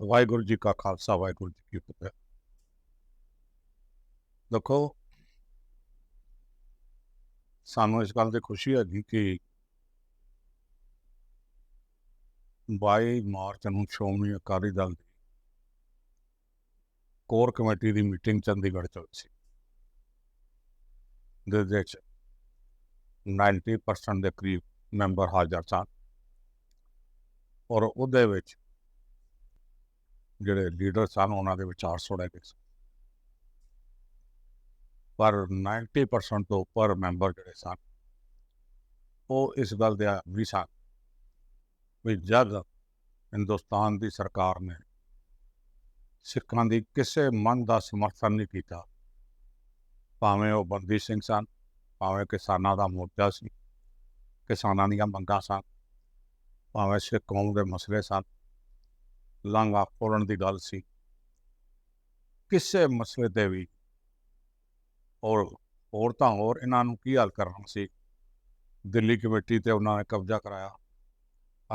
ਵਾਹਿਗੁਰੂ ਜੀ ਕਾ ਖਾਲਸਾ ਵਾਹਿਗੁਰੂ ਜੀ ਕੀ ਫਤਿਹ ਦੇਖੋ ਸਾਨੂੰ ਇਸ ਗੱਲ ਦੀ ਖੁਸ਼ੀ ਹੈਗੀ ਕਿ 22 ਮਾਰਚ ਨੂੰ ਸ਼੍ਰੋਮਣੀ ਅਕਾਲੀ ਦਲ ਦੀ ਕੋਰ ਕਮੇਟੀ ਦੀ ਮੀਟਿੰਗ ਚੰਡੀਗੜ੍ਹ ਚ ਹੋਈ ਸੀ ਦੇ ਵਿੱਚ 90% ਦੇ ਕਰੀਬ ਮੈਂਬਰ ਹਾਜ਼ਰ ਸਨ ਔਰ ਉਹਦੇ ਵਿੱਚ ਜਿਹੜੇ ਲੀਡਰ ਸਨ, ਉਹਨਾਂ ਦੇ ਵਿਚਾਰ ਸੁਣੇ ਗਏ ਸਨ ਪਰ 90% ਤੋਂ ਉੱਪਰ ਮੈਂਬਰ ਜਿਹੜੇ ਸਨ, ਉਹ ਇਸ ਗੱਲ ਦੇ ਵੀ ਸਨ ਵੀ ਜਦ ਹਿੰਦੁਸਤਾਨ ਦੀ ਸਰਕਾਰ ਨੇ ਸਿੱਖਾਂ ਦੀ ਕਿਸੇ ਮਨ ਦਾ ਸਮਰਥਨ ਨਹੀਂ ਕੀਤਾ, ਭਾਵੇਂ ਉਹ ਬੰਦੀ ਸਿੰਘ ਸਨ, ਭਾਵੇਂ ਕਿਸਾਨਾਂ ਦਾ ਮੋਰਚਾ ਸੀ, ਕਿਸਾਨਾਂ ਦੀਆਂ ਮੰਗਾਂ ਸਨ, ਭਾਵੇਂ ਸਿੱਖ ਕੌਮ ਦੇ ਮਸਲੇ ਸਨ ਲਾਂਘਾ ਫੋੜਨ ਦੀ ਗੱਲ ਸੀ। ਕਿਸੇ ਮਸਲੇ ਤੇ ਵੀ ਔਰ ਹੋਰ ਤਾਂ ਹੋਰ ਇਹਨਾਂ ਨੂੰ ਕੀ ਹੱਲ ਕਰਨਾ ਸੀ ਦਿੱਲੀ ਕਮੇਟੀ ਤੇ ਉਹਨਾਂ ਨੇ ਕਬਜ਼ਾ ਕਰਾਇਆ।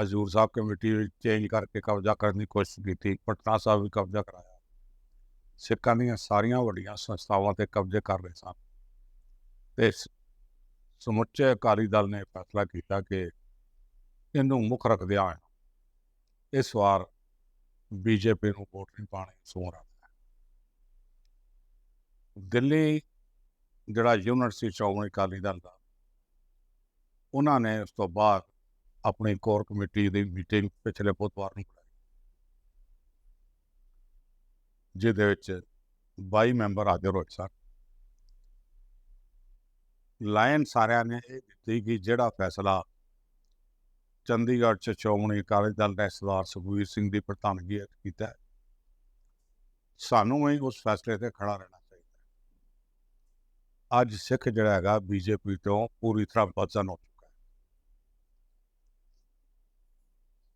ਹਜ਼ੂਰ ਸਾਹਿਬ ਕਮੇਟੀ ਚੇਂਜ ਕਰਕੇ ਕਬਜ਼ਾ ਕਰਨ ਦੀ ਕੋਸ਼ਿਸ਼ ਕੀਤੀ, ਪਟਨਾ ਸਾਹਿਬ ਵੀ ਕਬਜ਼ਾ ਕਰਾਇਆ। ਸਿੱਖਾਂ ਦੀਆਂ ਸਾਰੀਆਂ ਵੱਡੀਆਂ ਸੰਸਥਾਵਾਂ ਤੇ ਕਬਜ਼ੇ ਕਰ ਰਹੇ ਸਨ। ਤੇ ਸਮੁੱਚੇ ਅਕਾਲੀ ਦਲ ਨੇ ਫੈਸਲਾ ਕੀਤਾ ਕਿ ਇਹਨੂੰ ਮੁੱਖ ਰੱਖਦਿਆਂ ਹੋਇਆ ਇਸ ਵਾਰ ਬੀਜੇਪੀ ਨੂੰ ਵੋਟ ਨਹੀਂ ਪਾਣੀ ਸੋਹਰਾ ਦਿੱਲੀ ਜਿਹੜਾ ਯੂਨੀਵਰਸਿਟੀ ਸ਼੍ਰੋਮਣੀ ਅਕਾਲੀ ਦਲ ਦਾ, ਉਹਨਾਂ ਨੇ ਉਸ ਤੋਂ ਬਾਅਦ ਆਪਣੀ ਕੋਰ ਕਮੇਟੀ ਦੀ ਮੀਟਿੰਗ ਪਿਛਲੇ ਬੁੱਧਵਾਰ ਨੂੰ ਕਰਾਈ ਜਿਹਦੇ ਵਿੱਚ 22 ਮੈਂਬਰ ਹਾਜ਼ਰ ਹੋਏ ਸਨ। ਲਾਇਨ ਸਾਰਿਆਂ ਨੇ ਇਹ ਦਿੱਤੀ ਕਿ ਜਿਹੜਾ ਫੈਸਲਾ ਚੰਡੀਗੜ੍ਹ ਚ ਸ਼੍ਰੋਮਣੀ ਅਕਾਲੀ ਦਲ ਨੇ ਸਰਦਾਰ ਸੁਖਬੀਰ ਸਿੰਘ ਦੀ ਪ੍ਰਧਾਨਗੀ ਹੇਠ ਕੀਤਾ ਸਾਨੂੰ ਹੀ ਉਸ ਫੈਸਲੇ ਤੇ ਖੜਾ ਰਹਿਣਾ ਚਾਹੀਦਾ ਅੱਜ ਸਿੱਖ ਜਿਹੜਾ ਹੈਗਾ ਬੀਜੇਪੀ ਤੋਂ ਪੂਰੀ ਤਰ੍ਹਾਂ ਬਦਜ਼ਨ ਹੋ ਚੁੱਕਾ ਹੈ।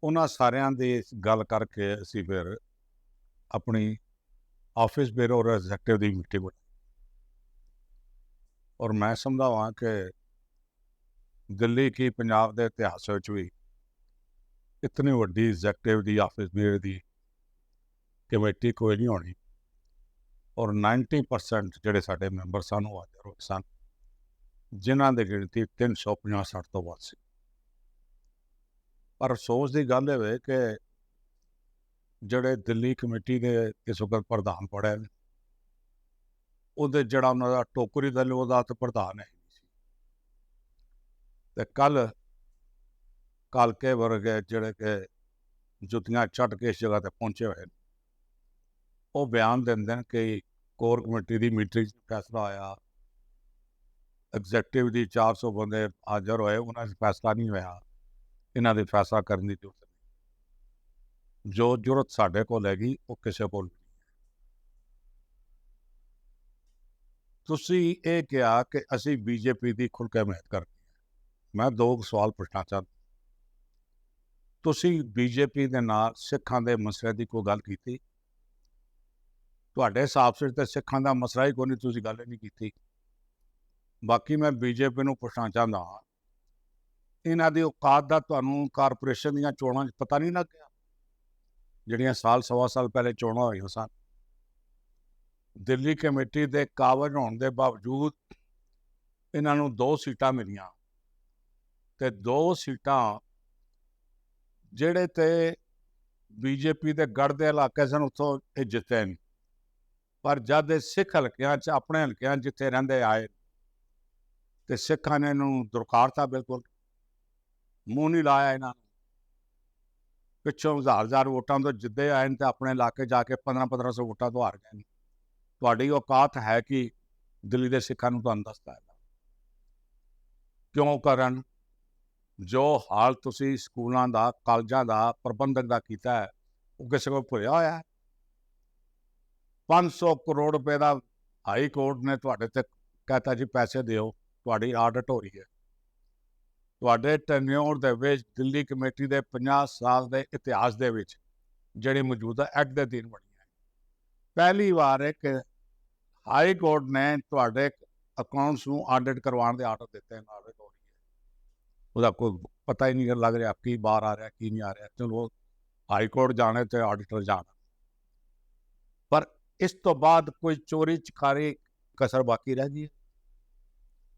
ਉਹਨਾਂ ਸਾਰਿਆਂ ਦੀ ਗੱਲ ਕਰਕੇ ਅਸੀਂ ਫਿਰ ਆਪਣੀ ਆਫਿਸ ਬਿਊਰੋ ਐਗਜ਼ੈਕਟਿਵ ਦੀ ਮੀਟਿੰਗ ਹੋਈ ਔਰ ਮੈਂ ਸਮਝਾਵਾਂ ਕਿ ਦਿੱਲੀ ਕੀ ਪੰਜਾਬ ਦੇ ਇਤਿਹਾਸ ਵਿੱਚ ਵੀ ਇਤਨੀ ਵੱਡੀ ਐਗਜ਼ੈਕਟਿਵ ਦੀ ਆਫਿਸ ਬਿਊਰੋ ਦੀ ਕਮੇਟੀ ਕੋਈ ਨਹੀਂ ਹੋਣੀ। ਔਰ 90% ਜਿਹੜੇ ਸਾਡੇ ਮੈਂਬਰ ਸਨ ਉਹ ਹਾਜ਼ਰ ਹੋਏ ਸਨ, ਜਿਨ੍ਹਾਂ ਦੀ ਗਿਣਤੀ 350 60 ਤੋਂ ਵੱਧ ਸੀ। ਪਰ ਅਫਸੋਸ ਦੀ ਗੱਲ ਇਹ ਵੇ ਕਿ ਜਿਹੜੇ ਦਿੱਲੀ ਕਮੇਟੀ ਦੇ ਇਸ ਵਕਤ ਪ੍ਰਧਾਨ ਪੜਿਆ ਨੇ, ਉਹਦੇ ਜਿਹੜਾ ਉਹਨਾਂ ਦਾ ਟੋਕਰੀ ਦਲ ਉਹਦਾ ਪ੍ਰਧਾਨ ਹੈ ਨਹੀਂ ਸੀ। ਤੇ ਕੱਲ ਕਾਲਕੇ ਵਰਗੇ ਜਿਹੜੇ ਕਿ ਜੁੱਤੀਆਂ ਚੱਟ ਕੇ ਇਸ ਜਗ੍ਹਾ ਤੇ ਪਹੁੰਚੇ ਹੋਏ ਨੇ। ਉਹ ਬਿਆਨ ਦਿੰਦੇ ਨੇ ਕਿ ਕੋਰ ਕਮੇਟੀ ਦੀ ਮੀਟਿੰਗ 'ਚ ਫੈਸਲਾ ਆਇਆ। ਐਗਜ਼ੈਕਟਿਵ ਦੀ 400 ਬੰਦੇ ਹਾਜ਼ਰ ਹੋਏ, ਉਹਨਾਂ 'ਚ ਫੈਸਲਾ ਨਹੀਂ ਹੋਇਆ। ਇਹਨਾਂ ਦੇ ਫੈਸਲਾ ਕਰਨ ਦੀ ਜ਼ਰੂਰਤ ਨਹੀਂ। ਜੋ ਜ਼ਰੂਰਤ ਸਾਡੇ ਕੋਲ ਹੈਗੀ, ਉਹ ਕਿਸੇ ਕੋਲ ਨਹੀਂ ਹੈ। ਤੁਸੀਂ ਇਹ ਕਿਹਾ ਕਿ ਅਸੀਂ ਬੀਜੇਪੀ ਦੀ ਖੁੱਲ੍ਹ ਕੇ ਮਿਹਨਤ ਕਰਨੀ ਹੈ। ਮੈਂ ਦੋ ਕੁ ਸਵਾਲ ਪੁੱਛਣਾ ਚਾਹੁੰਦਾ ਤੁਸੀਂ ਬੀਜੇਪੀ ਦੇ ਨਾਲ ਸਿੱਖਾਂ ਦੇ ਮਸਲੇ ਦੀ ਕੋਈ ਗੱਲ ਕੀਤੀ? ਤੁਹਾਡੇ ਹਿਸਾਬ ਸਿਰ ਤੇ ਸਿੱਖਾਂ ਦਾ ਮਸਲਾ ਹੀ ਕੋਈ ਨਹੀਂ, ਤੁਸੀਂ ਗੱਲ ਹੀ ਨਹੀਂ ਕੀਤੀ। ਬਾਕੀ ਮੈਂ ਬੀਜੇਪੀ ਨੂੰ ਪੁੱਛਣਾ ਚਾਹੁੰਦਾ ਹਾਂ। ਇਹਨਾਂ ਦੀ ਔਕਾਤ ਦਾ ਤੁਹਾਨੂੰ ਕਾਰਪੋਰੇਸ਼ਨ ਦੀਆਂ ਚੋਣਾਂ 'ਚ ਪਤਾ ਨਹੀਂ ਲੱਗਿਆ? ਜਿਹੜੀਆਂ ਸਾਲ, ਸਵਾ ਸਾਲ ਪਹਿਲੇ ਚੋਣਾਂ ਹੋਈਆਂ ਸਨ। ਦਿੱਲੀ ਕਮੇਟੀ ਦੇ ਕਾਬਜ ਹੋਣ ਦੇ ਬਾਵਜੂਦ ਇਹਨਾਂ ਨੂੰ ਦੋ ਸੀਟਾਂ ਮਿਲੀਆਂ। ਤੇ ਦੋ ਸੀਟਾਂ ਜਿਹੜੇ ਤੇ ਬੀਜੇਪੀ ਦੇ ਗੜ ਦੇ ਇਲਾਕੇ ਸਨ, ਉੱਥੋਂ ਇਹ ਜਿੱਤੇ ਨੇ। ਪਰ ਜਦ ਇਹ ਸਿੱਖ ਹਲਕਿਆਂ 'ਚ, ਆਪਣੇ ਹਲਕਿਆਂ 'ਚ ਜਿੱਥੇ ਰਹਿੰਦੇ ਆਏ, ਤੇ ਸਿੱਖਾਂ ਨੇ ਇਹਨੂੰ ਦੁਰਕਾਰਤਾ ਬਿਲਕੁਲ। ਮੂੰਹ ਨਹੀਂ ਲਾਇਆ ਇਹਨਾਂ ਨੂੰ। ਪਿੱਛੋਂ ਹਜ਼ਾਰ ਹਜ਼ਾਰ ਵੋਟਾਂ ਤੋਂ ਜਿੱਦੇ ਆਏ ਨੇ ਤੇ ਆਪਣੇ ਇਲਾਕੇ ਜਾ ਕੇ 15 1500 ਵੋਟਾਂ ਤੋਂ ਹਾਰ ਗਏ ਨੇ। ਤੁਹਾਡੀ ਔਕਾਤ ਹੈ ਕਿ ਦਿੱਲੀ ਦੇ ਸਿੱਖਾਂ ਨੂੰ ਤੁਹਾਨੂੰ ਦੱਸਦਾ ਹੈ। ਕਿਉਂ ਕਰਨ? ਜੋ ਹਾਲ ਤੁਸੀਂ ਸਕੂਲਾਂ ਦਾ, ਕਾਲਜਾਂ ਦਾ ਪ੍ਰਬੰਧਕ ਦਾ ਕੀਤਾ ਹੈ, ਉਹ ਕਿਸੇ ਕੋਲ ਭੁੱਲਿਆ ਹੋਇਆ ਹੈ? 500 ਕਰੋੜ ਰੁਪਏ ਦਾ ਹਾਈ ਕੋਰਟ ਨੇ ਤੁਹਾਡੇ ਤੇ ਕਹਤਾ ਜੀ ਪੈਸੇ ਦਿਓ, ਤੁਹਾਡੀ ਆਡਿਟ ਹੋ ਰਹੀ ਹੈ। ਤੁਹਾਡੇ ਟੈਨਿਓਰ ਦੇ ਵਿੱਚ ਦਿੱਲੀ ਕਮੇਟੀ ਦੇ 50 ਸਾਲ ਦੇ ਇਤਿਹਾਸ ਦੇ ਵਿੱਚ ਜਿਹੜੀ ਮੌਜੂਦਾ ਐਕਟ ਦੇ ਅਧੀਨ ਬਣੀ ਹੈ। ਪਹਿਲੀ ਵਾਰ ਇੱਕ ਹਾਈ ਕੋਰਟ ਨੇ ਤੁਹਾਡੇ ਅਕਾਊਂਟਸ ਨੂੰ ਆਡਿਟ ਕਰਵਾਉਣ ਦੇ ਆਰਡਰ ਦਿੱਤੇ ਨਾਲ। ਉਹਦਾ ਕੋਈ ਪਤਾ ਹੀ ਨਹੀਂ ਲੱਗ ਰਿਹਾ ਕੀ ਬਾਹਰ ਆ ਰਿਹਾ, ਕੀ ਨਹੀਂ ਆ ਰਿਹਾ। ਚਲੋ ਹਾਈ ਕੋਰਟ ਜਾਣੇ ਤੇ ਆਡੀਟਰ ਜਾਣਾ। ਪਰ ਇਸ ਤੋਂ ਬਾਅਦ ਕੋਈ ਚੋਰੀ ਚਕਾਰੀ ਕਸਰ ਬਾਕੀ ਰਹਿ ਗਈ ਹੈ।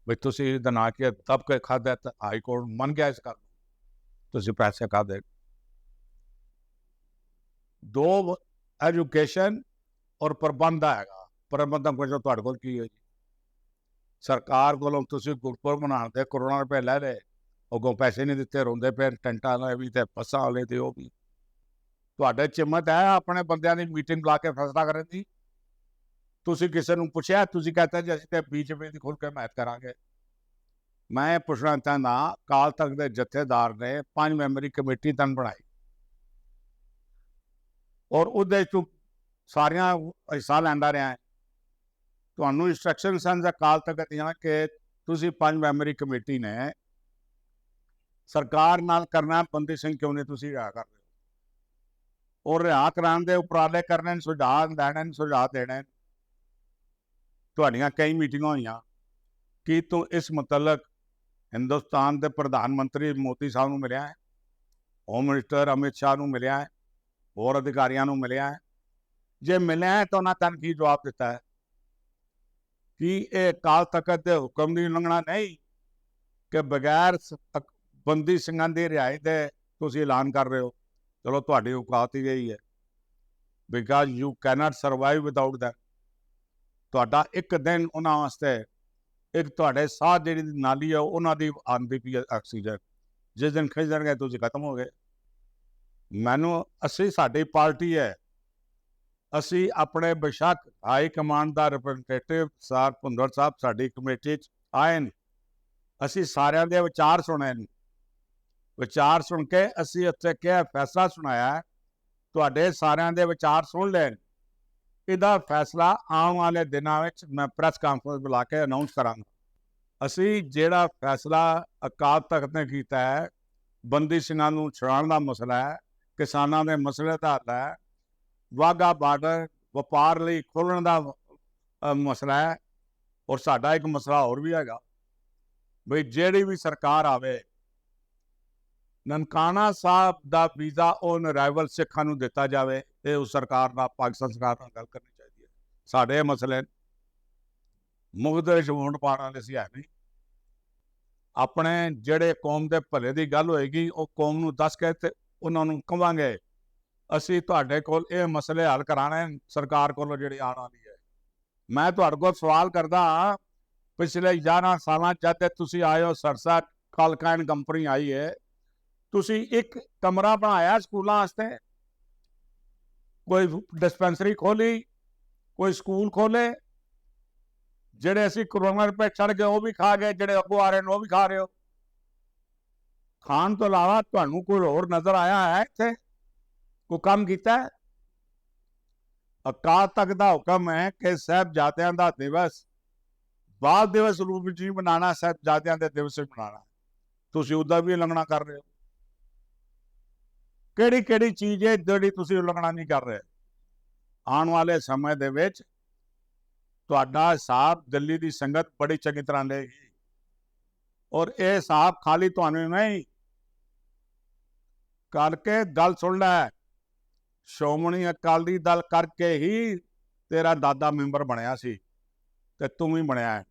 ਵੀ ਤੁਸੀਂ ਇਹਦਾ ਨਾ ਕਿ ਦਬ ਕੇ ਖਾਦਾ ਤਾਂ ਹਾਈ ਕੋਰਟ ਮੰਨ ਗਿਆ ਇਸ ਗੱਲ ਨੂੰ। ਤੁਸੀਂ ਪੈਸੇ ਖਾਦੇ ਦੋ ਐਜੂਕੇਸ਼ਨ ਔਰ ਪ੍ਰਬੰਧ ਦਾ ਹੈਗਾ ਪ੍ਰਬੰਧਨ ਕੋਲ ਤੁਹਾਡੇ ਕੋਲ ਕੀ ਹੈ ਜੀ? ਸਰਕਾਰ ਕੋਲੋਂ ਤੁਸੀਂ ਗੁਰਪੁਰਬ ਬਣਾਉਣ ਤੇ ਕਰੋੜਾਂ ਰੁਪਏ ਲੈ ਲਏ ਅੱਗੋਂ ਪੈਸੇ ਨਹੀਂ ਦਿੱਤੇ, ਰੋਂਦੇ ਪਏ, ਟੈਂਟਾਂ ਵਾਲੇ ਵੀ ਤੇ ਬੱਸਾਂ ਵਾਲੇ ਤੇ ਉਹ ਵੀ। ਤੁਹਾਡੇ ਚਿੰਮਤ ਹੈ ਆਪਣੇ ਬੰਦਿਆਂ ਦੀ ਮੀਟਿੰਗ ਬੁਲਾ ਕੇ ਫੈਸਲਾ ਕਰਨ ਦੀ? ਤੁਸੀਂ ਕਿਸੇ ਨੂੰ ਪੁੱਛਿਆ, ਤੁਸੀਂ ਕਹਤਾ ਜੀ ਅਸੀਂ ਤੇ ਬੀਜੇਪੀ ਦੀ ਖੁੱਲ ਕੇ ਹਮਾਇਤ ਕਰਾਂਗੇ। ਮੈਂ ਇਹ ਪੁੱਛਣਾ ਚਾਹੁੰਦਾ ਕਾਲ ਤੱਕ ਦੇ ਜਥੇਦਾਰ ਨੇ ਪੰਜ ਮੈਂਬਰੀ ਕਮੇਟੀ ਤਨ ਬਣਾਈ। ਔਰ ਉਹਦੇ ਚ ਸਾਰੀਆਂ ਹਿੱਸਾ ਲੈਂਦਾ ਰਿਹਾ ਹੈ। ਤੁਹਾਨੂੰ ਇੰਸਟਰਕਸ਼ਨ ਸਨ ਅਕਾਲ ਤਖਤ ਦੀਆਂ ਕਿ ਤੁਸੀਂ ਪੰਜ ਮੈਂਬਰੀ ਕਮੇਟੀ ਨੇ ਸਰਕਾਰ ਨਾਲ ਕਰਨਾ ਬੰਦੀ ਸਿੰਘ ਕਿਉਂ ਨਹੀਂ ਤੁਸੀਂ ਰਿਹਾ ਕਰ ਰਹੇ ਹੋ? ਔਰ ਰਿਹਾ ਕਰਾਉਣ ਦੇ ਉਪਰਾਲੇ ਕਰਨੇ ਨੇ, ਸੁਝਾਅ ਦੇਣੇ ਨੇ, ਸੁਝਾਅ ਦੇਣੇ ਤੁਹਾਡੀਆਂ ਕਈ ਮੀਟਿੰਗਾਂ ਹੋਈਆਂ। ਕੀ ਤੂੰ ਇਸ ਮੁਤਲਕ ਹਿੰਦੁਸਤਾਨ ਦੇ ਪ੍ਰਧਾਨ ਮੰਤਰੀ ਮੋਦੀ ਸਾਹਿਬ ਨੂੰ ਮਿਲਿਆ ਹੈ? ਹੋਮ ਮਿਨਿਸਟਰ ਅਮਿਤ ਸ਼ਾਹ ਨੂੰ ਮਿਲਿਆ ਹੈ? ਹੋਰ ਅਧਿਕਾਰੀਆਂ ਨੂੰ ਮਿਲਿਆ ਹੈ? ਜੇ ਮਿਲਿਆ ਹੈ, ਤਾਂ ਉਹਨਾਂ ਤਨ ਕੀ ਜਵਾਬ ਦਿੱਤਾ ਹੈ? ਕਿ ਇਹ ਕਾਲ ਤਖਤ ਦੇ ਹੁਕਮ ਦੀ ਉਲੰਘਣਾ ਨਹੀਂ ਕਿ ਬਗੈਰ ਬੰਦੀ ਸਿੰਘਾਂ ਦੀ ਰਿਹਾਈ ਦੇ ਤੁਸੀਂ ਐਲਾਨ ਕਰ ਰਹੇ ਹੋ। ਚਲੋ, ਤੁਹਾਡੀ ਔਕਾਤ ਹੀ ਗਈ ਹੈ। Because you can't survive without that ਤੁਹਾਡਾ ਇੱਕ ਦਿਨ ਉਹਨਾਂ ਵਾਸਤੇ, ਇੱਕ ਤੁਹਾਡੇ ਸਾਹ ਜਿਹੜੀ ਨਾਲੀ ਹੈ ਉਹਨਾਂ ਦੀ ਆਂਦੀ ਪਈ ਹੈ ਆਕਸੀਜਨ। ਜਿਸ ਦਿਨ ਖਿੱਚ ਗਏ ਤੁਸੀਂ ਖਤਮ ਹੋ ਗਏ ਮੈਨੂੰ, ਅਸੀਂ, ਸਾਡੀ ਪਾਰਟੀ ਹੈ। ਅਸੀਂ ਆਪਣੇ ਬੇਸ਼ੱਕ ਹਾਈ ਕਮਾਂਡ ਦਾ ਰਿਪਰੈਜ਼ੈਂਟੇਟਿਵ ਸਰ ਭੁੰਦਰ ਸਾਹਿਬ, ਸਾਡੀ ਕਮੇਟੀ ਚ ਆਏ ਨੇ। ਅਸੀਂ ਸਾਰਿਆਂ ਦੇ ਵਿਚਾਰ ਸੁਣੇ ਨੇ। ਵਿਚਾਰ ਸੁਣ ਕੇ ਅਸੀਂ ਉੱਥੇ ਕਿਹਾ, ਫੈਸਲਾ ਸੁਣਾਇਆ ਤੁਹਾਡੇ ਸਾਰਿਆਂ ਦੇ ਵਿਚਾਰ ਸੁਣ ਲੈਣ। ਇਹਦਾ ਫੈਸਲਾ ਆਉਣ ਵਾਲੇ ਦਿਨਾਂ ਵਿੱਚ ਮੈਂ ਪ੍ਰੈਸ ਕਾਨਫਰੰਸ ਬੁਲਾ ਕੇ ਅਨਾਉਂਸ ਕਰਾਂਗਾ। ਅਸੀਂ ਜਿਹੜਾ ਫੈਸਲਾ ਅਕਾਲ ਤਖਤ ਨੇ ਕੀਤਾ ਹੈ, ਬੰਦੀ ਸਿੰਘਾਂ ਨੂੰ ਛੁਡਾਉਣ ਦਾ ਮਸਲਾ ਹੈ, ਕਿਸਾਨਾਂ ਦੇ ਮਸਲੇ ਦਾ ਹੱਲ ਹੈ ਵਾਗਾ ਬਾਰਡਰ ਵਪਾਰ ਲਈ ਖੋਲ੍ਹਣ ਦਾ ਮਸਲਾ ਹੈ, ਔਰ ਸਾਡਾ ਇੱਕ ਮਸਲਾ ਹੋਰ ਵੀ ਹੈਗਾ। ਵੀ ਜਿਹੜੀ ਵੀ ਸਰਕਾਰ ਆਵੇ ਨਨਕਾਣਾ ਸਾਹਿਬ ਦਾ ਵੀਜ਼ਾ ਔਨ ਅਰਾਈਵਲ ਸਿੱਖਾਂ ਨੂੰ ਦਿੱਤਾ ਜਾਵੇ ਇਹ ਉਸ ਸਰਕਾਰ ਨਾਲ ਪਾਕਿਸਤਾਨ ਸਰਕਾਰ ਨਾਲ ਗੱਲ ਕਰਨੀ ਚਾਹੀਦੀ ਹੈ। ਸਾਡੇ ਮਸਲੇ ਮੁਗਦਰ ਵੋਟ ਪਾਉਣ ਵਾਲੇ ਸੀ ਹੈ ਨਹੀਂ। ਆਪਣੇ ਜਿਹੜੇ ਕੌਮ ਦੇ ਭਲੇ ਦੀ ਗੱਲ ਹੋਏਗੀ ਉਹ ਕੌਮ ਨੂੰ ਦੱਸ ਕੇ ਤੇ ਉਹਨਾਂ ਨੂੰ ਕਵਾਂਗੇ। ਅਸੀਂ ਤੁਹਾਡੇ ਕੋਲ ਇਹ ਮਸਲੇ ਹੱਲ ਕਰਾਣੇ ਸਰਕਾਰ ਕੋਲੋਂ ਜਿਹੜੀ ਆਉਣ ਵਾਲੀ ਹੈ। ਮੈਂ ਤੁਹਾਡੇ ਕੋਲ ਸਵਾਲ ਕਰਦਾ ਹਾਂ, ਪਿਛਲੇ 11 ਸਾਲਾਂ ਜਦ ਤੁਸੀਂ ਆਏ ਹੋ ਸਰਸਾ ਕਾਲਕਾਇਨ ਕੰਪਨੀ ਆਈ ਹੈ। ਤੁਸੀਂ ਇੱਕ ਕਮਰਾ ਬਣਾਇਆ ਸਕੂਲਾਂ ਵਾਸਤੇ? ਕੋਈ ਡਿਸਪੈਂਸਰੀ ਖੋਲੀ, ਕੋਈ ਸਕੂਲ ਖੋਲੇ? ਜਿਹੜੇ ਅਸੀਂ ਕਰੋਨਾ ਰੁਪਏ ਛੱਡ ਗਏ, ਉਹ ਵੀ ਖਾ ਗਏ, ਜਿਹੜੇ ਅੱਗੋਂ ਆ ਰਹੇ ਨੇ, ਉਹ ਵੀ ਖਾ ਰਹੇ ਹੋ। ਖਾਣ ਤੋਂ ਇਲਾਵਾ ਤੁਹਾਨੂੰ ਕੋਈ ਹੋਰ ਨਜ਼ਰ ਆਇਆ ਹੈ ਇੱਥੇ? ਕੋਈ ਕੰਮ ਕੀਤਾ ਹੈ? ਅਕਾਲ ਤਖ਼ਤ ਦਾ ਹੁਕਮ ਹੈ ਕਿ ਸਾਹਿਬਜ਼ਾਦਿਆਂ ਦਾ ਦਿਵਸ, ਬਾਲ ਦਿਵਸ ਰੂਪ ਵਿੱਚ ਹੀ ਮਨਾਉਣਾ, ਸਾਹਿਬਜ਼ਾਦਿਆਂ ਦੇ ਦਿਵਸ ਵਿੱਚ ਮਨਾਉਣਾ। ਤੁਸੀਂ ਉਹਦਾ ਵੀ ਉਲੰਘਣਾ ਕਰ ਰਹੇ ਹੋ। ਕਿਹੜੀ ਕਿਹੜੀ ਚੀਜ਼ ਹੈ ਜਿਹੜੀ ਤੁਸੀਂ ਉਲੰਘਣਾ ਨਹੀਂ ਕਰ ਰਹੇ? ਆਉਣ ਵਾਲੇ ਸਮੇਂ ਦੇ ਵਿੱਚ ਤੁਹਾਡਾ ਹਿਸਾਬ ਦਿੱਲੀ ਦੀ ਸੰਗਤ ਬੜੀ ਚੰਗੀ ਤਰ੍ਹਾਂ ਲਏਗੀ। ਔਰ ਇਹ ਹਿਸਾਬ ਖਾਲੀ ਤੁਹਾਨੂੰ ਨਹੀਂ। ਕਰਕੇ ਗੱਲ ਸੁਣ ਲੈ। ਸ਼੍ਰੋਮਣੀ ਅਕਾਲੀ ਦਲ ਕਰਕੇ ਹੀ ਤੇਰਾ ਦਾਦਾ ਮੈਂਬਰ ਬਣਿਆ ਸੀ ਤੇ ਤੂੰ ਵੀ ਬਣਿਆ ਹੈ।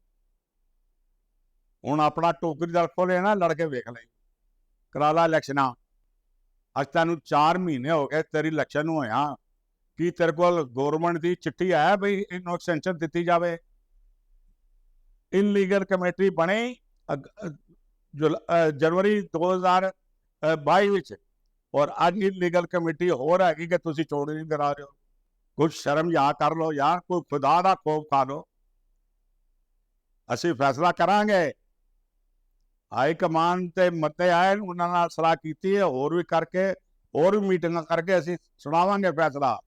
ਹੁਣ ਆਪਣਾ ਟੋਕਰੀ ਦਲ ਖੋਲੇ ਨਾ ਲੜ ਕੇ ਵੇਖ ਲੈ ਕਰਾ ਲਾ ਇਲੈਕਸ਼ਨਾਂ। ਅੱਜ ਤੈਨੂੰ 4 ਮਹੀਨੇ ਹੋ ਗਏ ਤੇਰੀ ਇਲੈਕਸ਼ਨ ਹੋਇਆ। ਕੀ ਤੇਰੇ ਕੋਲ ਗਵਰਨਮੈਂਟ ਦੀ ਚਿੱਠੀ ਆਇਆ ਬਈ ਇਹਨੂੰ ਐਕਸਟੈਂਸ਼ਨ ਦਿੱਤੀ ਜਾਵੇ? ਇਨਲੀਗਲ ਕਮੇਟੀ ਬਣੀ ਅਗ- ਅ, ਜੁਲ- ਅ, ਜਨਵਰੀ 2022 ਵਿੱਚ। ਔਰ ਅੱਜ ਇਨਲੀਗਲ ਕਮੇਟੀ ਹੋਰ ਹੈਗੀ ਕਿ ਤੁਸੀਂ ਚੋਣ ਨਹੀਂ ਕਰਾ ਰਹੇ ਹੋ। ਕੁਝ ਸ਼ਰਮ ਯਾ ਕਰ ਲਓ ਯਾਰ ਕੋਈ ਖੁਦਾ ਦਾ ਖੋਫ ਖਾ ਲਓ। ਅਸੀਂ ਫੈਸਲਾ ਕਰਾਂਗੇ। ਹਾਈ ਕਮਾਂਡ ਤੇ ਮਤੇ ਆਏ ਨੇ, ਉਹਨਾਂ ਨਾਲ ਸਲਾਹ ਕੀਤੀ ਹੈ ਹੋਰ ਵੀ ਕਰਕੇ ਹੋਰ ਵੀ ਮੀਟਿੰਗਾਂ ਕਰਕੇ ਅਸੀਂ ਸੁਣਾਵਾਂਗੇ ਫੈਸਲਾ।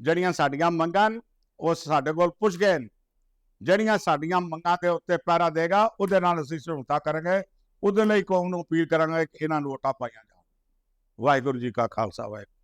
ਜਿਹੜੀਆਂ ਸਾਡੀਆਂ ਮੰਗਾਂ ਉਹ ਸਾਡੇ ਕੋਲ ਪੁੱਛ ਗਏ ਜਿਹੜੀਆਂ ਸਾਡੀਆਂ ਮੰਗਾਂ ਦੇ ਉੱਤੇ ਪੈਰਾ ਦੇਗਾ ਉਹਦੇ ਨਾਲ ਅਸੀਂ ਸਮਝੌਤਾ ਕਰਾਂਗੇ। ਉਹਦੇ ਲਈ ਕੌਮ ਨੂੰ ਅਪੀਲ ਕਰਾਂਗੇ ਕਿ ਇਹਨਾਂ ਨੂੰ ਵੋਟਾਂ ਪਾਈਆਂ ਜਾਣ। ਵਾਹਿਗੁਰੂ ਜੀ ਕਾ ਖਾਲਸਾ ਵਾਹਿਗੁਰੂ।